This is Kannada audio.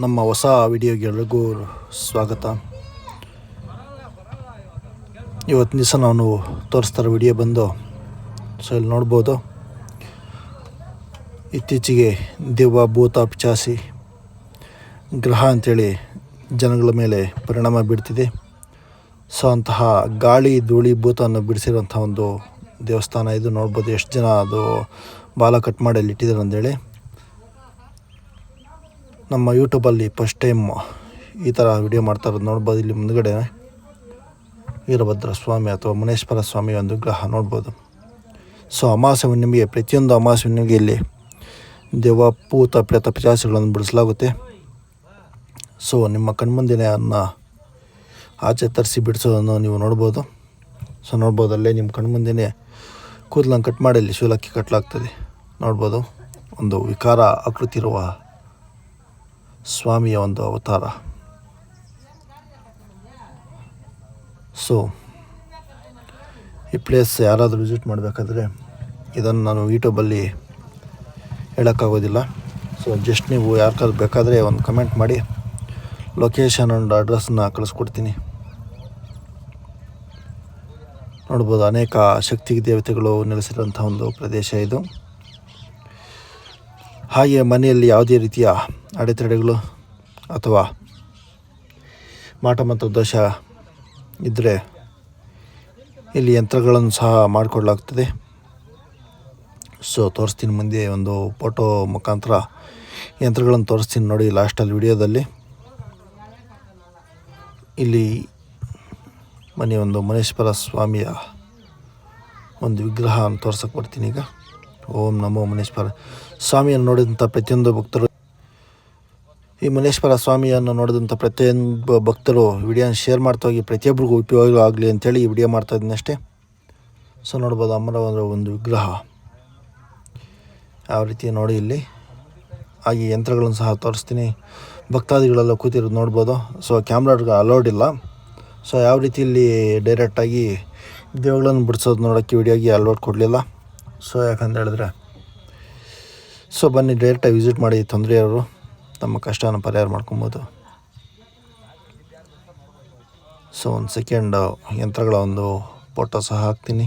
ನಮ್ಮ ಹೊಸ ವಿಡಿಯೋಗೆಲ್ಲರಿಗೂ ಸ್ವಾಗತ. ಇವತ್ತು ದಿವಸ ನಾನು ತೋರಿಸ್ತಾರೆ ವಿಡಿಯೋ ಬಂದು, ಸೊ ಇಲ್ಲಿ ನೋಡ್ಬೋದು. ಇತ್ತೀಚೆಗೆ ದೆವ್ವ ಭೂತ ಪಿಚಾಸಿ ಗ್ರಹ ಅಂಥೇಳಿ ಜನಗಳ ಮೇಲೆ ಪರಿಣಾಮ ಬೀರ್ತಿದೆ. ಸೊ ಅಂತಹ ಗಾಳಿ, ಧೂಳಿ, ಭೂತವನ್ನು ಬಿಡಿಸಿರುವಂಥ ಒಂದು ದೇವಸ್ಥಾನ ಇದು ನೋಡ್ಬೋದು. ಎಷ್ಟು ಜನ ಅದು ಬಾಲ ಕಟ್ ಮಾಡಿ ಅಲ್ಲಿ ಇಟ್ಟಿದ್ದಾರೆ ಅಂದೇಳಿ. ನಮ್ಮ ಯೂಟ್ಯೂಬಲ್ಲಿ ಫಸ್ಟ್ ಟೈಮ್ ಈ ಥರ ವಿಡಿಯೋ ಮಾಡ್ತಾ ಇರೋದು ನೋಡ್ಬೋದು. ಇಲ್ಲಿ ಮುಂದ್ಗಡೆ ವೀರಭದ್ರ ಸ್ವಾಮಿ ಅಥವಾ ಮುನೇಶ್ವರ ಸ್ವಾಮಿ ಒಂದು ಗ್ರಹ ನೋಡ್ಬೋದು. ಸೊ ಅಮಾವಾಸ್ಯೆ ಹುಣ್ಣಿಮೆಗೆ, ಪ್ರತಿಯೊಂದು ಅಮಾಸೆ ಹುಣ್ಣಿಮೆಗೆ ಇಲ್ಲಿ ದೇವ ಪೂತ, ಪ್ರೇತ ಪಿಚಾಸಿಗಳನ್ನು ಬಿಡಿಸಲಾಗುತ್ತೆ. ಸೊ ನಿಮ್ಮ ಕಣ್ಮುಂದಿನೇ ಅನ್ನ ಆಚೆ ತರಿಸಿ ಬಿಡಿಸೋದನ್ನು ನೀವು ನೋಡ್ಬೋದು. ಸೊ ನೋಡ್ಬೋದು, ಅಲ್ಲೇ ನಿಮ್ಮ ಕಣ್ಮುಂದಿನೇ ಕೂದಲನ್ನು ಕಟ್ ಮಾಡಿ ಇಲ್ಲಿ ಶೂಲಕ್ಕಿ ಕಟ್ಟಲಾಗ್ತದೆ ನೋಡ್ಬೋದು, ಒಂದು ವಿಕಾರ ಆಕೃತಿ ಇರುವ ಸ್ವಾಮಿಯ ಒಂದು ಅವತಾರ. ಸೊ ಈ ಪ್ಲೇಸ್ ಯಾರಾದರೂ ವಿಸಿಟ್ ಮಾಡಬೇಕಾದ್ರೆ ಇದನ್ನು ನಾನು ಯೂಟ್ಯೂಬಲ್ಲಿ ಹೇಳೋಕ್ಕಾಗೋದಿಲ್ಲ. ಸೊ ಜಸ್ಟ್ ನೀವು ಯಾರಿಗಾದ್ರು ಬೇಕಾದರೆ ಒಂದು ಕಮೆಂಟ್ ಮಾಡಿ ಲೊಕೇಶನ್ ಆ್ಯಂಡ್ ಅಡ್ರೆಸ್ನ ಕಳಿಸ್ಕೊಡ್ತೀನಿ. ನೋಡ್ಬೋದು ಅನೇಕ ಶಕ್ತಿ ದೇವತೆಗಳು ನೆಲೆಸಿರುವಂಥ ಒಂದು ಪ್ರದೇಶ ಇದು. ಹಾಗೆ ಮನೆಯಲ್ಲಿ ಯಾವುದೇ ರೀತಿಯ ಅಡೆತಡೆಗಳು ಅಥವಾ ಮಾಟ ಮತ್ತು ದೋಷ ಇದ್ದರೆ ಇಲ್ಲಿ ಯಂತ್ರಗಳನ್ನು ಸಹ ಮಾಡಿಕೊಡ್ಲಾಗ್ತದೆ. ಸೊ ತೋರಿಸ್ತೀನಿ ಮುಂದೆ ಒಂದು ಫೋಟೋ ಮುಖಾಂತರ ಯಂತ್ರಗಳನ್ನು ತೋರಿಸ್ತೀನಿ ನೋಡಿ ಲಾಸ್ಟಲ್ಲಿ ವಿಡಿಯೋದಲ್ಲಿ. ಇಲ್ಲಿ ಮನೆ ಒಂದು ಮನೇಶ್ವರ ಸ್ವಾಮಿಯ ಒಂದು ವಿಗ್ರಹ ತೋರ್ಸಕ್ಕೆ ಬರ್ತೀನಿ ಈಗ. ಓಂ ನಮೋ ಮನೇಶ್ವರ. ಸ್ವಾಮಿಯನ್ನು ನೋಡಿದಂಥ ಪ್ರತಿಯೊಂದು ಭಕ್ತರು ಈ ಮುನೇಶ್ವರ ಸ್ವಾಮಿಯನ್ನು ನೋಡಿದಂಥ ಪ್ರತಿಯೊಂದು ಭಕ್ತರು ವಿಡಿಯೋನ ಶೇರ್ ಮಾಡ್ತಾ ಹೋಗಿ, ಪ್ರತಿಯೊಬ್ಬರಿಗೂ ಉಪಯೋಗ ಆಗಲಿ ಅಂತೇಳಿ ಈ ವಿಡಿಯೋ ಮಾಡ್ತಾ ಇದ್ದೀನಿ ಅಷ್ಟೇ. ಸೊ ನೋಡ್ಬೋದು ಅಮ್ಮರ ಒಂದು ವಿಗ್ರಹ. ಯಾವ ರೀತಿ ನೋಡಿ ಇಲ್ಲಿ. ಹಾಗೆ ಯಂತ್ರಗಳನ್ನು ಸಹ ತೋರಿಸ್ತೀನಿ. ಭಕ್ತಾದಿಗಳೆಲ್ಲ ಕೂತಿರೋದು ನೋಡ್ಬೋದು. ಸೊ ಕ್ಯಾಮ್ರಾಗೆ ಅಲೌಡ್ ಇಲ್ಲ. ಸೊ ಯಾವ ರೀತಿ ಇಲ್ಲಿ ಡೈರೆಕ್ಟಾಗಿ ದೇವಗಳನ್ನು ಬಿಡಿಸೋದು ನೋಡೋಕ್ಕೆ ವಿಡಿಯೋಗೆ ಅಲೌಡ್ ಕೊಡಲಿಲ್ಲ. ಸೊ ಯಾಕಂತ ಹೇಳಿದ್ರೆ ಸೊ ಬನ್ನಿ ಡೈರೆಕ್ಟಾಗಿ ವಿಸಿಟ್ ಮಾಡಿ, ತೊಂದರೆ ತಮ್ಮ ಕಷ್ಟನ ಪರಿಹಾರ ಮಾಡ್ಕೊಬೋದು. ಸೊ ಒಂದು ಸೆಕೆಂಡ್ ಯಂತ್ರಗಳ ಒಂದು ಫೋಟೋ ಸಹ ಹಾಕ್ತೀನಿ.